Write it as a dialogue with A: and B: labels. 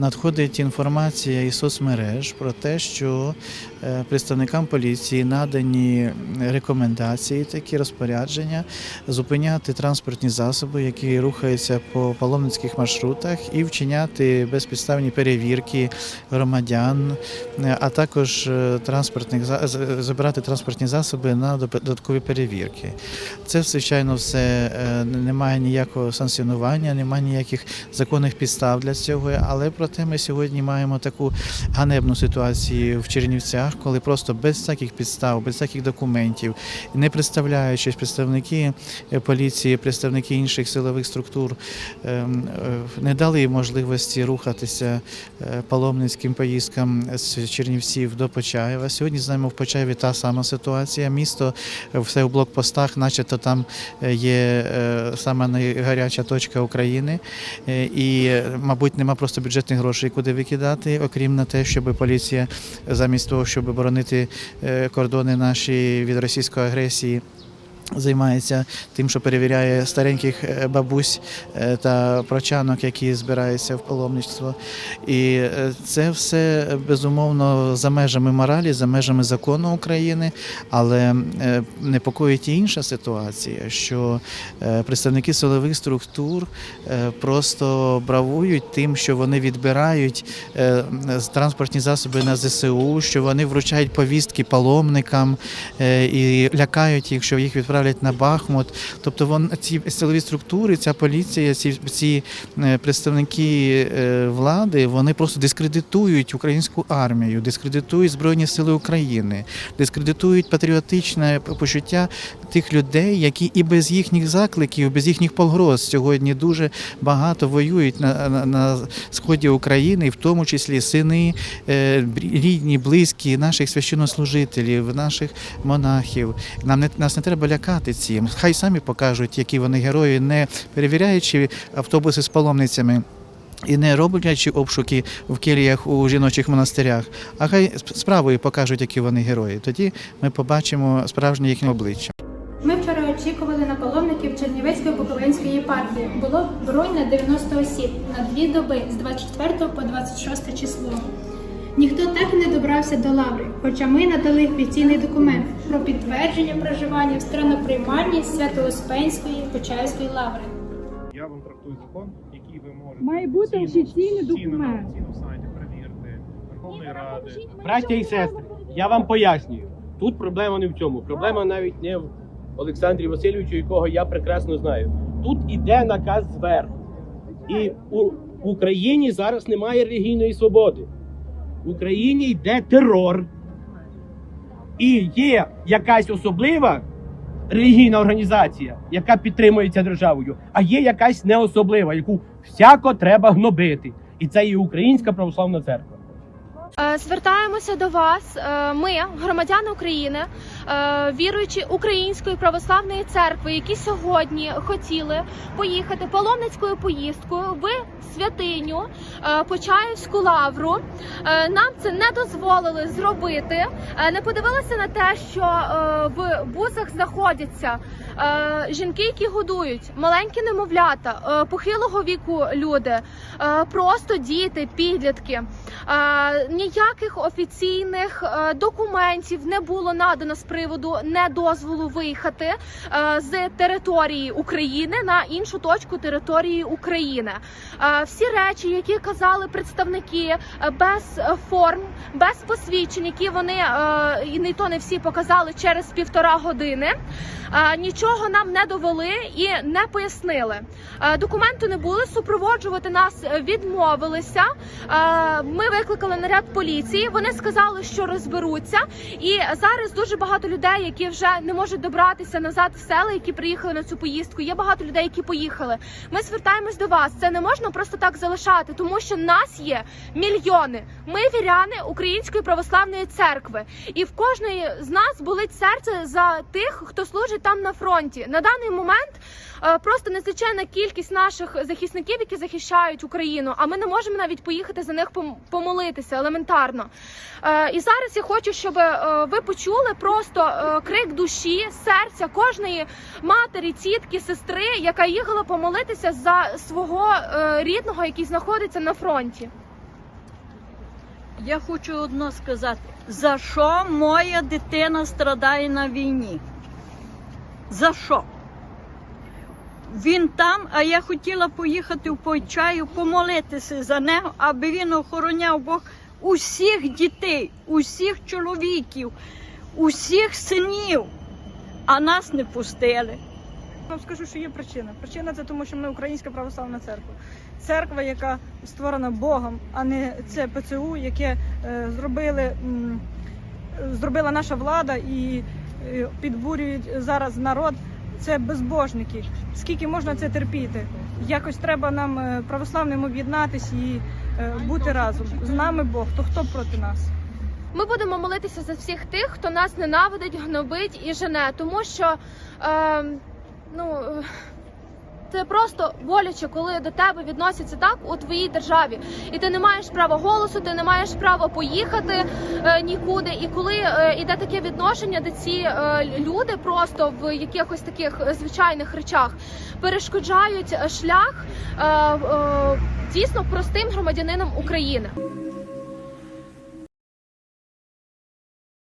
A: надходить інформація із соцмереж про те, що е, представникам поліції надані рекомендації, такі розпорядження зупиняти транспортні засоби, які рухаються по паломницьких маршрутах, і вчиняти безпідставні перевірки громадян, е, а також е, транспортних забирати транспортні засоби на додаткові перевірки. Це звичайно все немає ніякого санкціонування, немає ніяких законних підстав для цього. Але проте ми сьогодні маємо таку ганебну ситуацію в Чернівцях, коли просто без всяких підстав, без всяких документів, не представляючись представники е, поліції, представники інших силових структур, ем, е, не дали можливості рухатися е, паломницьким поїздкам з Чернівців до Почаєва. Сьогодні знаємо в Почаєві та сама ситуація. Місто все у блокпостах, начебто там е, є саме найгаряча точка України. І, мабуть, нема просто бюджетних грошей, куди викидати, окрім на те, щоб поліція замість того, щоб боронити е, кордони наші від російської агресії. Займається тим, що перевіряє стареньких е, бабусь е, та прочанок, які збираються в паломництво. І е, це все безумовно за межами моралі, за межами закону України, але непокоїть і інша ситуація, що представники силових структур просто бравують тим, що вони відбирають транспортні засоби на ЗСУ, що вони вручають повістки паломникам і лякають їх, що їх відправлять на Бахмут. Тобто вон ці силові структури, ця поліція, ці, ці е, представники е, влади, вони просто дискредитують українську армію, дискредитують Збройні Сили України, дискредитують патріотичне почуття тих людей, які і без їхніх закликів, без їхніх погроз сьогодні дуже багато воюють на, на, на сході України, в тому числі сини, е, рідні, близькі наших священнослужителів, наших монахів. Нам не нас не треба лякати цим. Хай самі покажуть, які вони герої, не перевіряючи автобуси з паломницями. І не роблячи обшуки в келіях у жіночих монастирях, а хай справою покажуть, які вони герої. Тоді ми побачимо справжнє їхнє обличчя.
B: Ми вчора очікували на паломників Чернівецької Буковинської єпархії. Було бронь на 90 осіб на дві доби з 24 по 26 число. Ніхто так і не добрався до лаври, хоча ми надали офіційний документ про підтвердження проживання в страноприймальні Свято-Успенської Почаївської лаври.
C: Я вам трактую закон, який ви можете
D: Має бути
C: офіційно-
D: офіційний документ.
C: сайті Верховної Ради.
E: Браття і сестри, я вам пояснюю. Тут проблема не в цьому. Проблема навіть не в Олександрі Васильовичу, якого я прекрасно знаю. Тут іде наказ зверху. І у в Україні зараз немає релігійної свободи. В Україні йде терор. І є якась особлива релігійна організація, яка підтримується державою, а є якась неособлива, яку всяко треба гнобити. І це і Українська православна церква.
F: Е, Звертаємося до вас. Е, Ми, громадяни України, віруючі Української православної церкви, які сьогодні хотіли поїхати паломницькою поїздкою в святиню е, Почаївську лавру. Е, Нам це не дозволили зробити. Е, Не подивилися на те, що е, в бусах знаходяться е, жінки, які годують, маленькі немовлята, е, похилого віку люди, е, просто діти, підлітки. Е, Ніяких офіційних е, документів не було надано з приводу недозволу виїхати е, з території України на іншу точку території України. Е, Всі речі, які казали представники е, без форм, без посвідчень, які вони і не то не всі показали через півтора години. Нічого нам не довели і не пояснили. Документи не були, супроводжувати нас відмовилися. Ми викликали наряд поліції. Вони сказали, що розберуться. І зараз дуже багато людей, які вже не можуть добратися назад в села, які приїхали на цю поїздку. Є багато людей, які поїхали. Ми звертаємось до вас. Це не можна просто так залишати, тому що нас є мільйони. Ми віряни Української православної церкви, і в кожної з нас болить серце за тих, хто служить там на фронті. На даний момент е, просто незвичайна кількість наших захисників, які захищають Україну. А ми не можемо навіть поїхати за них помолитися елементарно. Е, І зараз я хочу, щоб е, ви почули просто е, крик душі, серця кожної матері, тітки, сестри, яка їхала помолитися за свого е, рідного, який знаходиться на фронті.
D: Я хочу одно сказати: за що моя дитина страдає на війні? За що? Він там, а я хотіла поїхати в Почаю, помолитися за нього, аби він охороняв Бог усіх дітей, усіх чоловіків, усіх синів, а нас не пустили.
G: Вам скажу, що є причина. Причина це тому, що ми українська православна церква. Церква, яка створена Богом, а не це ПЦУ, яке е, зробили, м, зробила наша влада і е, підбурюють зараз народ. Це безбожники. Скільки можна це терпіти? Якось треба нам е, православним об'єднатись і е, бути разом. З нами Бог, то хто проти нас?
F: Ми будемо молитися за всіх тих, хто нас ненавидить, гнобить і жене, тому що е, ну. е, Це просто боляче, коли до тебе відносяться так у твоїй державі, і ти не маєш права голосу, ти не маєш права поїхати е, нікуди. І коли е, іде таке відношення, де ці е, люди просто в якихось таких е, звичайних речах перешкоджають е, шлях е, е, дійсно простим громадянинам України.